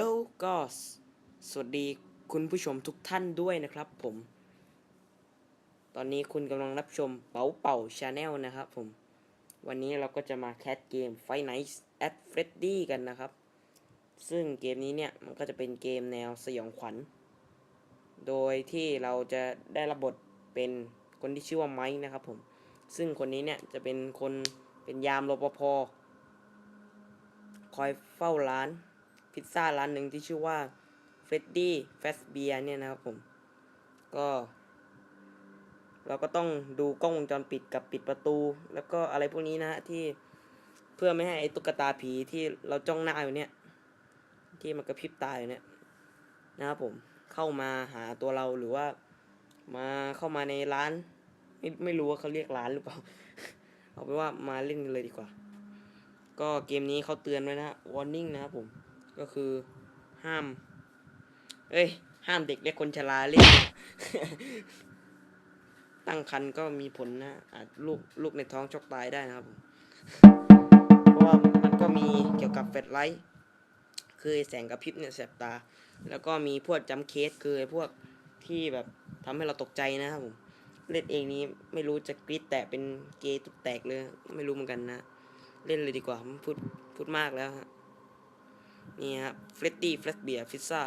ฮัลโหลก็สวัสดีคุณผู้ชมทุกท่านด้วยนะครับผม ตอนนี้คุณกำลังรับชมเป๋าเป่าชาแนลนะครับผม วันนี้เราก็จะมาแคสเกม Fight Nights at Freddy กันนะครับ ซึ่งเกมนี้เนี่ยมันก็จะเป็นเกมแนวสยองขวัญ โดยที่เราจะได้รับบทเป็นคนที่ชื่อว่าไมค์นะครับผม ซึ่งคนนี้เนี่ยจะเป็นคนเป็นยามรปภคอยเฝ้าร้าน พิซซ่าร้านหนึ่งที่ชื่อว่าเฟรดดี้แฟสเบียเนี่ยนะครับผม ก็ เราก็ต้องดูกล้องวงจรปิดกับปิดประตู แล้วก็อะไรพวกนี้นะฮะที่เพื่อไม่ให้ไอ้ตุ๊กตาผีที่เราจ้องหน้าอยู่เนี่ย ที่มันกระพริบตาอยู่เนี่ยนะครับผมเข้ามาหาตัวเราหรือว่ามาเข้ามาในร้าน ไม่ไม่รู้ว่าเขาเรียกร้านหรือเปล่า เอาไปนว่ามาเล่นกันเลยดีกว่า ก็เกมนี้เขาเตือนไว้นะฮะ warning นะครับผม ก็คือห้าม เอ้ย ห้ามเด็กเล็กคนชราเล่น ตั้งครรภ์ก็มีผลนะอาจลูกลูกในท้องชกตายได้นะครับ เพราะว่ามันก็มีเกี่ยวกับแฟลชไลท์คือแสงกระพริบเนี่ยแสบตา แล้วก็มีพวกจัมเคสคือพวกที่แบบทำให้เราตกใจนะครับผมเล่นเองนี้ไม่รู้จะกรีดแตกเป็นเกย์ตุกแตกเลย ไม่รู้เหมือนกันนะ เล่นเลยดีกว่าพูดพูดมากแล้วฮะ นี่ฮะเฟรดดี้เฟรดเบียฟิซซ่า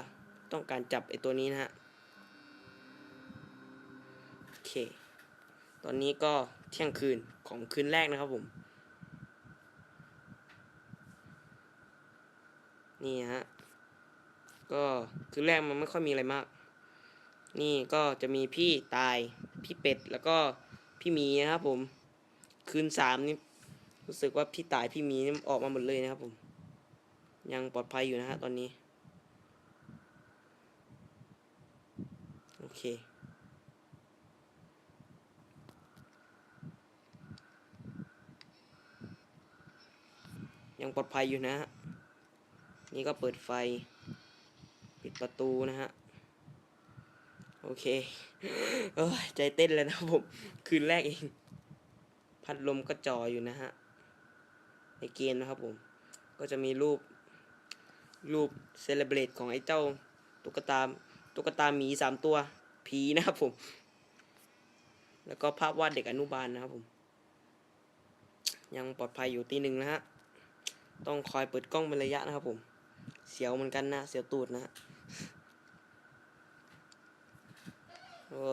ต้องการจับไอตัวนี้นะฮะโอเค ตอนนี้ก็เที่ยงคืนของคืนแรกนะครับผม นี่ฮะ ก็คืนแรกมันไม่ค่อยมีอะไรมาก นี่ก็จะมีพี่ตายพี่เป็ดแล้วก็พี่หมีนะครับผม คืนสามนี่รู้สึกว่าพี่ตายพี่หมีนี่ออกมาหมดเลยนะครับผม ยังปลอดภัยอยู่นะฮะตอนนี้ โอเค ยังปลอดภัยอยู่นะฮะ นี่ก็เปิดไฟ ปิดประตูนะฮะ โอเคเอ้ยใจเต้นเลยนะผม คืนแรกเอง พัดลมก็จ่ออยู่นะฮะ ในเกมนะครับผม ก็จะมีรูป รูปเซเลบรตของไอ้เจ้าตุ๊กตาตุ๊กตาหมีสามตัวผีนะครับผม แล้วก็ภาพวาดเด็กอนุบาลนะครับผม ยังปลอดภัยอยู่ตีหนึ่งนะฮะ ต้องคอยเปิดกล้องเป็นระยะนะครับผม เสียวเหมือนกันนะ เสียวตูดนะฮะโอ้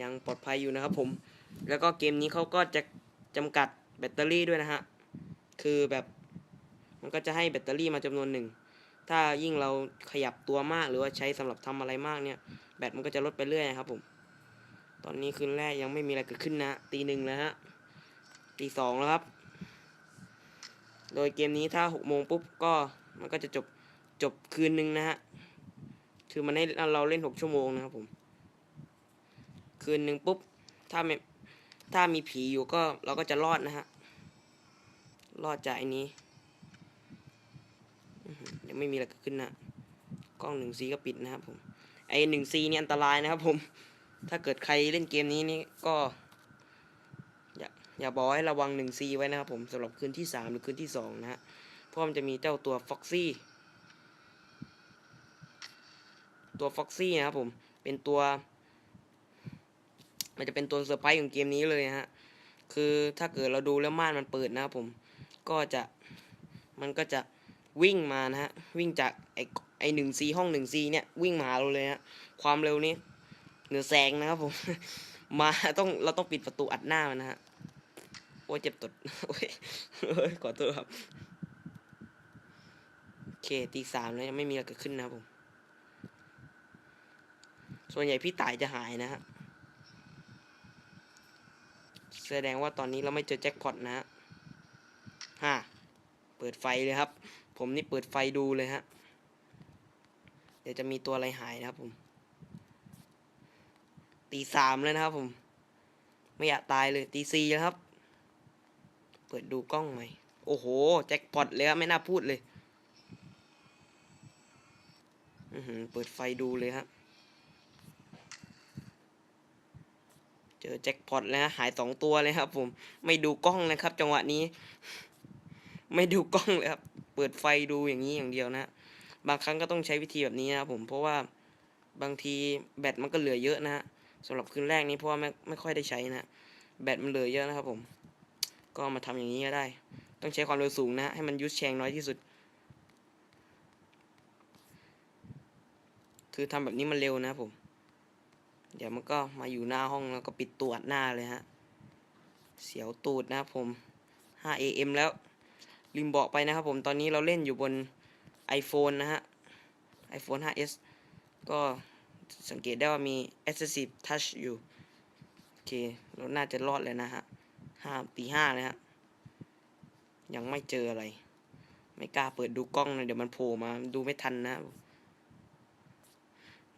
ยังปลอดภัยอยู่นะครับผม แล้วก็เกมนี้เขาก็จะ จำกัดแบตเตอรี่ด้วยนะฮะ คือแบบมันก็จะให้แบตเตอรี่มาจำนวนหนึ่ง ถ้ายิ่งเราขยับตัวมากหรือว่าใช้สำหรับทำอะไรมากเนี่ย แบตมันก็จะลดไปเรื่อยครับผม ตอนนี้คืนแรกยังไม่มีอะไรเกิดขึ้นนะตีหนึ่งแล้วฮะตีสองแล้วครับ โดยเกมนี้ถ้าหกโมงปุ๊บก็มันก็จะจบจบคืนหนึ่งนะฮะ คือมันให้เราเล่นหกชั่วโมงนะครับผม คืนหนึ่งปุ๊บ ถ้าไม่ ถ้ามีผีอยู่ก็เราก็จะรอดนะฮะ รอดจากไอ้นี้ยังไม่มีอะไรเกิดขึ้นนะ กล้องหนึ่งซีก็ปิดนะครับผม ไอ้หนึ่งซีนี่อันตรายนะครับผม ถ้าเกิดใครเล่นเกมนี้นี่ก็ อย่าอย่าบอกให้ระวังหนึ่งซีไว้นะครับผมสำหรับคืนที่สามหรือคืนที่สองนะฮะ เพราะมันจะมีเจ้าตัวฟ็อกซี่ตัวฟ็อกซี่นะครับผม เป็นตัว มันจะเป็นตัวเซอร์ไพรส์ของเกมนี้เลยฮะ คือถ้าเกิดเราดูแล้วม่านมันเปิดนะครับผม ก็จะมันก็จะวิ่งมานะฮะ วิ่งจากไอไอหนึ่งซีห้องหนึ่งซีเนี่ยวิ่งมาหาเราเลยฮะ ความเร็วนี้เหนือแสงนะครับผม มาต้องเราต้องปิดประตูอัดหน้ามันนะฮะ โอ้เจ็บตดโอ้ยเฮ้ยขอโทษครับ โอเคตีสามแล้วยังไม่มีอะไรเกิดขึ้นนะครับผม ส่วนใหญ่พี่ต่ายจะหายนะฮะ แสดงว่าตอนนี้เราไม่เจอแจ็คพอตนะฮะฮ่าเปิดไฟเลยครับ ผมนี่เปิดไฟดูเลยฮะ เดี๋ยวจะมีตัวอะไรหายนะครับผม ตีสามแล้วนะครับผม ไม่อยากตายเลยตีสี่แล้วครับ เปิดดูกล้องใหม่ โอ้โห แจ็คพอตเลยครับไม่น่าพูดเลยอือหือเปิดไฟดูเลยครับ โอ เจอแจ็คพอตแล้วนะหายสองตัวเลยครับ ผมไม่ดูกล้องนะครับ จังหวะนี้ ไม่ดูกล้องเลยครับ เปิดไฟดูอย่างนี้อย่างเดียวนะ บางครั้งก็ต้องใช้วิธีแบบนี้นะครับผมเพราะว่าบางทีแบตมันก็เหลือเยอะนะฮะสำหรับคืนแรกนี้เพราะว่าไม่ไม่ค่อยได้ใช้นะแบตมันเหลือเยอะนะครับผม ก็มาทำอย่างนี้ก็ได้ ต้องใช้ความเร็วสูงนะ ให้มันยุดแชงน้อยที่สุด คือทำแบบนี้มันเร็วนะครับผม เดี๋ยวมันก็มาอยู่หน้าห้องแล้วก็ปิดตรวจหน้าเลยฮะ เสียวตูดนะครับผม 5am แล้วลืมบอกไปนะครับผมตอนนี้เราเล่นอยู่บน iPhone นะฮะ iPhone 5s ก็สังเกตได้ว่ามี Assistive Touch อยู่ โอเค เราน่าจะรอดเลยนะฮะห้าตีห้าเลยฮะ ยังไม่เจออะไร ไม่กล้าเปิดดูกล้องเลยเดี๋ยวมันโผล่มาดูไม่ทันนะ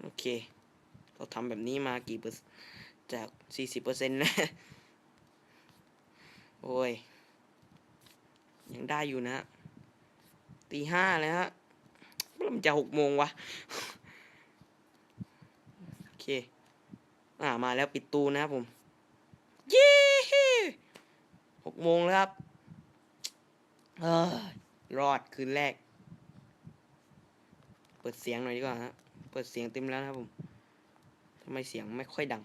โอเค เราทำแบบนี้มากี่เปอร์จากสี่สิบเปอร์เซ็นต์นะ โอ้ย ยังได้อยู่นะฮะตีห้าเลยฮะเมื่อไหร่มันจะหกโมงวะ โอเค อ่ามาแล้วปิดตูนะครับผม เย้หกโมงแล้วครับ เอ้ยรอดคืนแรก เปิดเสียงหน่อยดีกว่าฮะ เปิดเสียงเต็มแล้วนะครับผม ทำไมเสียงไม่ค่อยดัง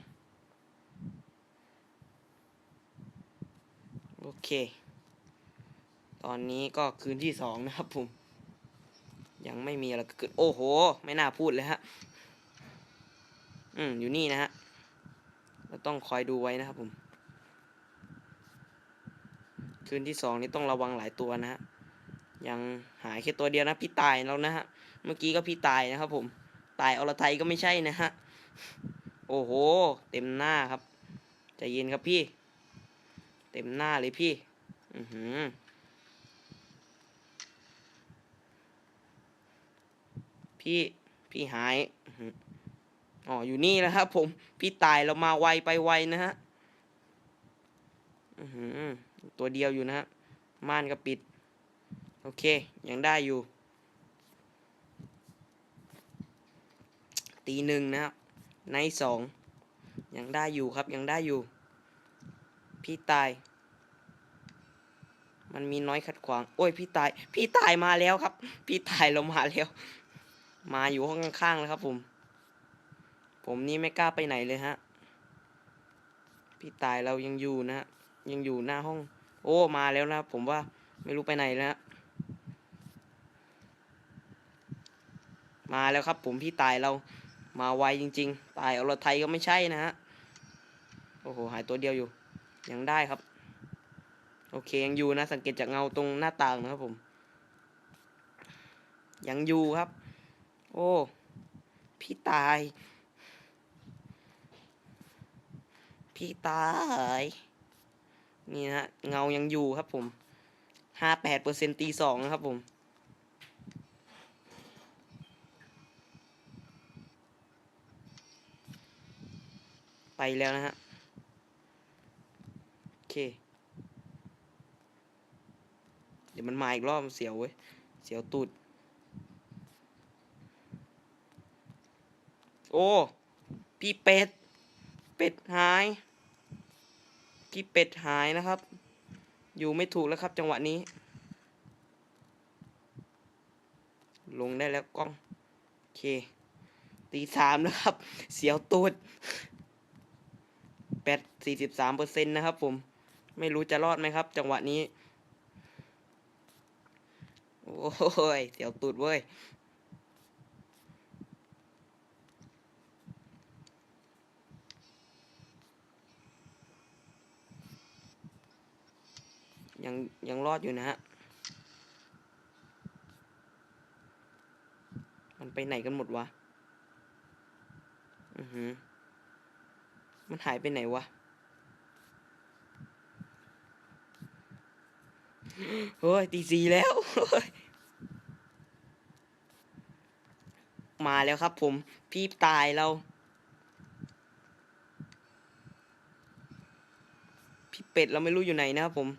โอเค ตอนนี้ก็คืนที่สองนะครับผม ยังไม่มีอะไรเกิด โอ้โห ไม่น่าพูดเลยฮะ อืม อยู่นี่นะฮะเราต้องคอยดูไว้นะครับผม คืนที่สองนี้ต้องระวังหลายตัวนะฮะ ยังหายแค่ตัวเดียวนะ พี่ตายแล้วนะฮะ เมื่อกี้ก็พี่ตายนะครับผม ตายอรไทยก็ไม่ใช่นะฮะ โอ้โห เต็มหน้าครับใจเย็นครับพี่ เต็มหน้าเลยพี่ อือหือพี่พี่หายอ๋ออยู่นี่แล้วครับผม พี่ตายเรามาไวไปไวนะฮะอือหือตัวเดียวอยู่นะฮะ ม่านก็ปิด โอเค ยังได้อยู่ ตีหนึ่งนะครับ ในสองยังได้อยู่ครับยังได้อยู่ พี่ตาย มันมีน้อยขัดขวาง โอ้ยพี่ตาย พี่ตายมาแล้วครับ พี่ตายเรามาแล้ว มาอยู่ห้องข้างๆแล้วครับผม ผมนี่ไม่กล้าไปไหนเลยฮะ พี่ตายเรายังอยู่นะฮะยังอยู่หน้าห้อง โอ้มาแล้วนะครับผมว่าไม่รู้ไปไหนแล้วมาแล้วครับผมพี่ตายเรา มาไวจริง ๆ ตายอรไทยก็ไม่ใช่นะฮะ โอ้โห หายตัวเดียวอยู่ ยังได้ครับ โอเค ยังอยู่นะ สังเกตจากเงาตรงหน้าต่างนะครับผม ยังอยู่ครับ โอ้ พี่ตาย พี่ตาย นี่นะฮะเงายังอยู่ครับผม ห้าแปดเปอร์เซ็นตีสองนะครับผม ไปแล้วนะฮะ โอเค เดี๋ยวมันมาอีกรอบเสียวเว้ย เสียวตูด โอ้ พี่เป็ด เป็ดหาย พี่เป็ดหายนะครับ อยู่ไม่ถูกแล้วครับจังหวะนี้ ลงได้แล้วกล้อง โอเคตีสามแล้วครับ เสียวตูด แปดสี่สิบสามเปอร์เซ็นต์นะครับผม ไม่รู้จะรอดไหมครับ จังหวะนี้ โอ้ยเสียวตูดเว้ย ยังยังรอดอยู่นะฮะ มันไปไหนกันหมดวะ อือหือ มันหายไปไหนวะ เฮ้ยตีสีแล้ว มาแล้วครับผม พี่ตายเรา พี่เป็ดเราไม่รู้อยู่ไหนนะครับผม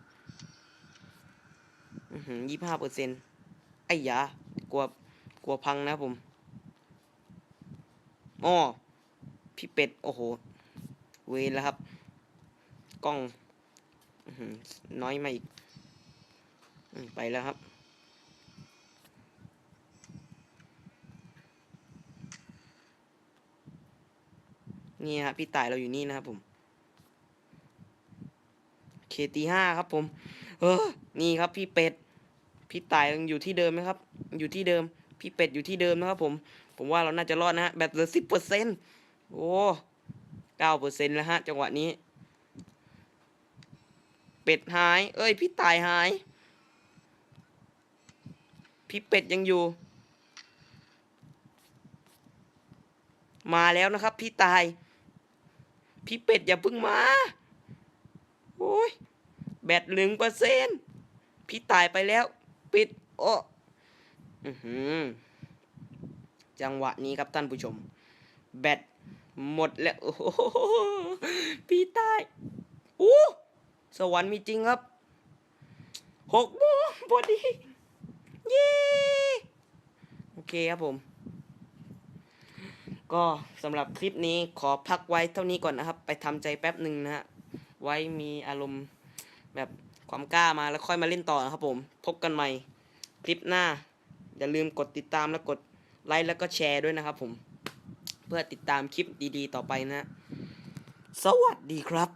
ยี่ห้าเปอร์เซ็นต์ไอ้ยากลัว กลัวพังนะครับผมอ้อพี่เป็ด โอ้โห เวรแล้วครับ กล้องน้อยมาอีกไปแล้วครับ นี่ฮะพี่ต่ายเราอยู่นี่นะครับผมเคตีห้าครับผม เออ นี่ครับพี่เป็ด พี่ต่ายยังอยู่ที่เดิมไหมครับ อยู่ที่เดิม พี่เป็ดอยู่ที่เดิมนะครับผม ผมว่าเราน่าจะรอดนะฮะ แบบเหลือสิบเปอร์เซ็นต์โอ้ เก้าเปอร์เซ็นต์แล้วฮะ จังหวะนี้ เป็ดหาย เอ้ย พี่ตายหาย พี่เป็ดยังอยู่ มาแล้วนะครับ พี่ตาย พี่เป็ดอย่าเพิ่งมา โอ้ย แบตหนึ่งเปอร์เซ็นพี่ตายไปแล้ว ปิด โอ้อจังหวะนี้ครับท่านผู้ชม แบต หมดแล้วโอ้โหพี่ตายโอ้สวรรค์มีจริงครับหกโมงพอดีเย้โอเคครับผม ก็สำหรับคลิปนี้ขอพักไว้เท่านี้ก่อนนะครับ ไปทำใจแป๊บหนึ่งนะฮะไว้มีอารมณ์แบบความกล้ามาแล้วค่อยมาเล่นต่อนะครับผม พบกันใหม่ คลิปหน้า อย่าลืมกดติดตามและกดไลค์แล้วก็แชร์ด้วยนะครับผม เพื่อติดตามคลิปดีๆ ต่อไปนะ สวัสดีครับ